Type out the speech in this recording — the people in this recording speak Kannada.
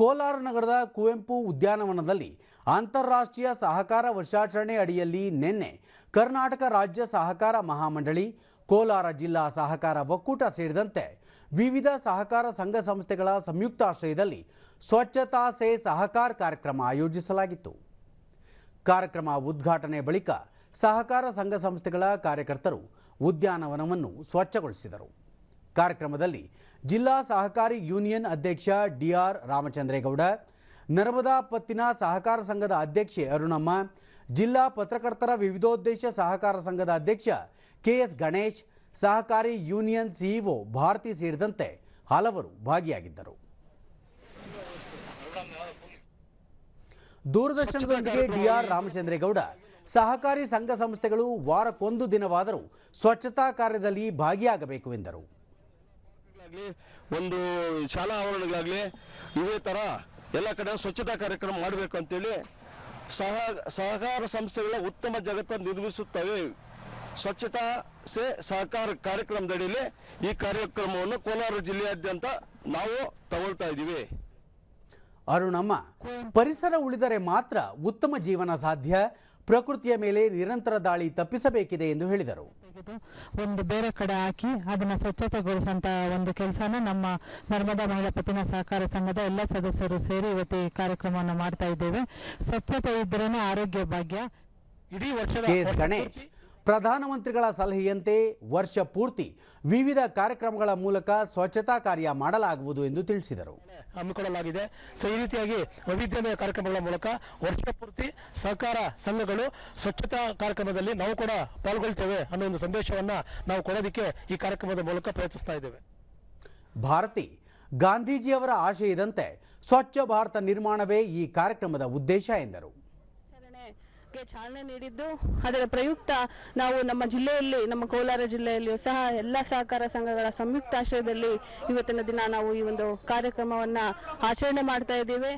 ಕೋಲಾರ ನಗರದ ಕುವೆಂಪು ಉದ್ಯಾನವನದಲ್ಲಿ ಅಂತಾರಾಷ್ಟ್ರೀಯ ಸಹಕಾರ ವರ್ಷಾಚರಣೆ ಅಡಿಯಲ್ಲಿ ನಿನ್ನೆ ಕರ್ನಾಟಕ ರಾಜ್ಯ ಸಹಕಾರ ಮಹಾಮಂಡಳಿ, ಕೋಲಾರ ಜಿಲ್ಲಾ ಸಹಕಾರ ಒಕ್ಕೂಟ ಸೇರಿದಂತೆ ವಿವಿಧ ಸಹಕಾರ ಸಂಘ ಸಂಸ್ಥೆಗಳ ಸಂಯುಕ್ತಾಶ್ರಯದಲ್ಲಿ ಸ್ವಚ್ಛತಾ ಸೇ ಸಹಕಾರ ಕಾರ್ಯಕ್ರಮ ಆಯೋಜಿಸಲಾಗಿತ್ತು. ಕಾರ್ಯಕ್ರಮ ಉದ್ಘಾಟನೆ ಬಳಿಕ ಸಹಕಾರ ಸಂಘ ಸಂಸ್ಥೆಗಳ ಕಾರ್ಯಕರ್ತರು ಉದ್ಯಾನವನವನ್ನು ಸ್ವಚ್ಛಗೊಳಿಸಿದರು. ಕಾರ್ಯಕ್ರಮದಲ್ಲಿ ಜಿಲ್ಲಾ ಸಹಕಾರಿ ಯೂನಿಯನ್ ಅಧ್ಯಕ್ಷ ಡಿಆರ್ ರಾಮಚಂದ್ರೇಗೌಡ, ನರ್ಮದಾ ಪತ್ತಿನ ಸಹಕಾರ ಸಂಘದ ಅಧ್ಯಕ್ಷೆ ಅರುಣಮ್ಮ, ಜಿಲ್ಲಾ ಪತ್ರಕರ್ತರ ವಿವಿಧೋದ್ದೇಶ ಸಹಕಾರ ಸಂಘದ ಅಧ್ಯಕ್ಷ ಕೆಎಸ್ ಗಣೇಶ್, ಸಹಕಾರಿ ಯೂನಿಯನ್ ಸಿಇಒ ಭಾರತಿ ಸೇರಿದಂತೆ ಹಲವರು ಭಾಗಿಯಾಗಿದ್ದರು. ದೂರದರ್ಶನದೊಂದಿಗೆ ಡಿಆರ್ ರಾಮಚಂದ್ರೇಗೌಡ, ಸಹಕಾರಿ ಸಂಘ ಸಂಸ್ಥೆಗಳು ವಾರಕ್ಕೊಂದು ದಿನವಾದರೂ ಸ್ವಚ್ಛತಾ ಕಾರ್ಯದಲ್ಲಿ ಭಾಗಿಯಾಗಬೇಕು ಎಂದರು. ಆಗ್ಲಿ ಒಂದು ಶಾಲಾ ಆವರಣಗಳಾಗಲಿ, ಇದೇ ಥರ ಎಲ್ಲ ಕಡೆ ಸ್ವಚ್ಛತಾ ಕಾರ್ಯಕ್ರಮ ಮಾಡಬೇಕು ಅಂತೇಳಿ ಸಹ, ಸಹಕಾರ ಸಂಸ್ಥೆಗಳ ಉತ್ತಮ ಜಗತ್ತನ್ನು ನಿರ್ಮಿಸುತ್ತವೆ. ಸ್ವಚ್ಛತಾ ಸೇ ಸಹಕಾರ ಕಾರ್ಯಕ್ರಮದಡಿಯಲ್ಲಿ ಈ ಕಾರ್ಯಕ್ರಮವನ್ನು ಕೋಲಾರ ಜಿಲ್ಲೆಯಾದ್ಯಂತ ನಾವು ತಗೊಳ್ತಾ ಇದ್ದೀವಿ. ಅರುಣಮ್ಮ ಪರಿಸರ ಉಳಿದರೆ ಮಾತ್ರ ಉತ್ತಮ ಜೀವನ ಸಾಧ್ಯ. ಪ್ರಕೃತಿಯ ಮೇಲೆ ನಿರಂತರ ದಾಳಿ ತಪ್ಪಿಸಬೇಕಿದೆ ಎಂದು ಹೇಳಿದರು. ಒಂದು ಬೇರೆ ಕಡೆ ಹಾಕಿ ಅದನ್ನ ಸ್ವಚ್ಛತೆಗೊಳಿಸಂತ ಒಂದು ಕೆಲಸನ ನಮ್ಮ ನರ್ಮದಾ ಮಹಿಳಾ ಪತ್ತಿನ ಸಹಕಾರ ಸಂಘದ ಎಲ್ಲ ಸದಸ್ಯರು ಸೇರಿ ಇವತ್ತು ಈ ಕಾರ್ಯಕ್ರಮವನ್ನು ಮಾಡ್ತಾ ಇದ್ದೇವೆ. ಸ್ವಚ್ಛತೆ ಇದ್ರೇನೆ ಆರೋಗ್ಯ ಭಾಗ್ಯ. ಇಡೀ ವರ್ಷ ಗಣೇಶ್ ಪ್ರಧಾನಮಂತ್ರಿಗಳ ಸಲಹೆಯಂತೆ ವರ್ಷ ಪೂರ್ತಿ ವಿವಿಧ ಕಾರ್ಯಕ್ರಮಗಳ ಮೂಲಕ ಸ್ವಚ್ಛತಾ ಕಾರ್ಯ ಮಾಡಲಾಗುವುದು ಎಂದು ತಿಳಿಸಿದರು. ಹಮ್ಮಿಕೊಳ್ಳಲಾಗಿದೆ. ಸೊ ಈ ರೀತಿಯಾಗಿ ವೈವಿಧ್ಯಮಯ ಕಾರ್ಯಕ್ರಮಗಳ ಮೂಲಕ ವರ್ಷ ಪೂರ್ತಿ ಸಹಕಾರ ಸಂಘಗಳು ಸ್ವಚ್ಛತಾ ಕಾರ್ಯಕ್ರಮದಲ್ಲಿ ನಾವು ಕೂಡ ಪಾಲ್ಗೊಳ್ತೇವೆ ಅನ್ನೋ ಒಂದು ಸಂದೇಶವನ್ನ ನಾವು ಕೊಡೋದಕ್ಕೆ ಈ ಕಾರ್ಯಕ್ರಮದ ಮೂಲಕ ಪ್ರಯತ್ನಿಸ್ತಾ ಇದ್ದೇವೆ. ಭಾರತಿ ಗಾಂಧೀಜಿಯವರ ಆಶಯದಂತೆ ಸ್ವಚ್ಛ ಭಾರತ ನಿರ್ಮಾಣವೇ ಈ ಕಾರ್ಯಕ್ರಮದ ಉದ್ದೇಶ ಎಂದರು. ಆಚರಣೆಗೆ ಚಾಲನೆ ನೀಡಿದ್ದು, ಅದರ ಪ್ರಯುಕ್ತ ನಾವು ನಮ್ಮ ಜಿಲ್ಲೆಯಲ್ಲಿ, ನಮ್ಮ ಕೋಲಾರ ಜಿಲ್ಲೆಯಲ್ಲಿಯೂ ಸಹ ಎಲ್ಲ ಸಹಕಾರ ಸಂಘಗಳ ಸಂಯುಕ್ತ ಆಶ್ರಯದಲ್ಲಿ ಇವತ್ತಿನ ದಿನ ನಾವು ಈ ಒಂದು ಕಾರ್ಯಕ್ರಮವನ್ನು ಆಚರಣೆ ಮಾಡ್ತಾ ಇದ್ದೇವೆ.